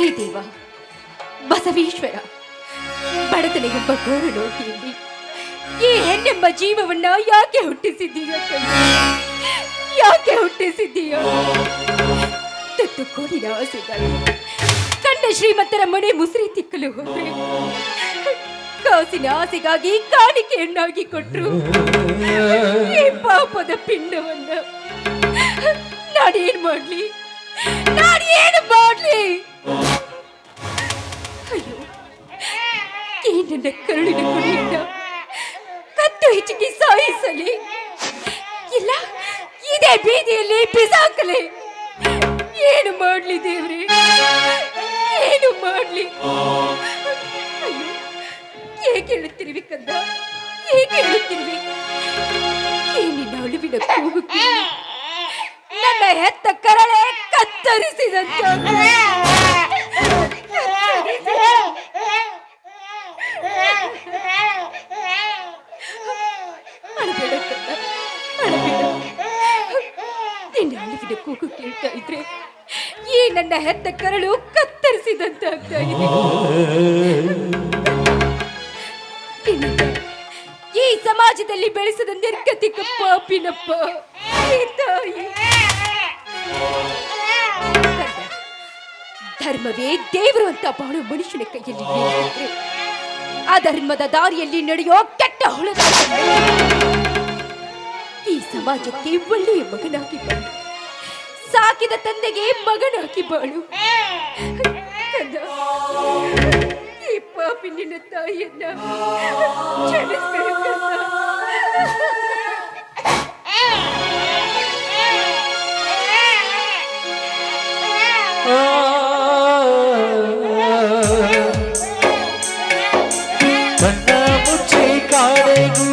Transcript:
ಹೇ ದೇವ, ಬಸವೇಶ್ವರ ಬಡತನ ಎಂಬ ಘೋರ ಲೋಕಿಯಲ್ಲಿ ಈ ಹೆಣ್ಣೆಂಬ ಜೀವವನ್ನ ಯಾಕೆ ಹುಟ್ಟಿಸಿದ್ದೀಯ? ಯಾಕೆ ಹುಟ್ಟಿಸಿದ್ದೀಯ? ತುತ್ತು ಕೋರಿನ ಆಸೆಗಳು. ಕಂಡ ಶ್ರೀಮಂತರ ಮನೆ ಮುಸುರಿ ತಿಕ್ಕಲು ಹೋದ್ರೆ, ಕಾಸಿನ ಆಸೆಗಾಗಿ ಕಾಣಿಕೆಯನ್ನಾಗಿ ಕೊಟ್ರು. ಈ ಪಾಪದ ಪಿಂಡವನ್ನ ನಾನೇನ್ ಮಾಡ್ಲಿ? ನಾನೇನು ಮಾಡ್ಲಿ? ನನ್ನ ಕರುಳಿನ ಕುಡಿಯಿಂದ ಕತ್ತು ಹೆಚ್ಚಿಗೆ ಸಾಯಿಸಲಿ. ಇಲ್ಲ, ಇದೇ ಬೀದಿಯಲ್ಲಿ ಬಿಸಾಕಲಿ. ಏನು ಮಾಡ್ಲಿ ದೇವ್ರಿ? ಏನು ಮಾಡ್ಲಿ? ಏಕೆ ಹೇಳುತ್ತಿರುವಿ ಕಂದ? ಹೇಗೆ ಹೇಳುತ್ತಿರುವಿ ಈ ನಿನ್ನ ಅಳುವಿನ ಕೂಗು ನನ್ನ ಹೆತ್ತ ಕರಳೆ ಕತ್ತರಿಸಿದಂತ. ಅಳುವಿನ ಕೂಗು ಕೇಳ್ತಾ ಇದ್ರೆ ಈ ನನ್ನ ಹೆತ್ತ ಕರಳು ಕತ್ತರಿಸಿದಂತ ಆಗ್ತಾ ಇದೆ ಈ ಸಮಾಜದಲ್ಲಿ ಬೆಳೆಸಿದ ನಿರ್ಗತಿಕ ಪಾಪಿನಪ್ಪ ಧರ್ಮವೇ ದೇವರು ಅಂತ ಬಹಳ ಮನುಷ್ಯನ ಕೈಯಲ್ಲಿ ಆ ಅಧರ್ಮದ ದಾರಿಯಲ್ಲಿ ನಡೆಯೋ ಕೆಟ್ಟ ಹುಳುಗ ಈ ಸಮಾಜಕ್ಕೆ ಒಳ್ಳೆಯ ಮಗನಾಗಿ ಬಾಳು ಸಾಕಿದ ತಂದೆಗೆ ಮಗನಾಗಿ ಬಾಳು. ಈ ಪಾಪಿ ನಿನ್ನ ತಾಯಿಯನ್ನ ಮುಚ್ಚಿ ಕಾಡೆಗೂ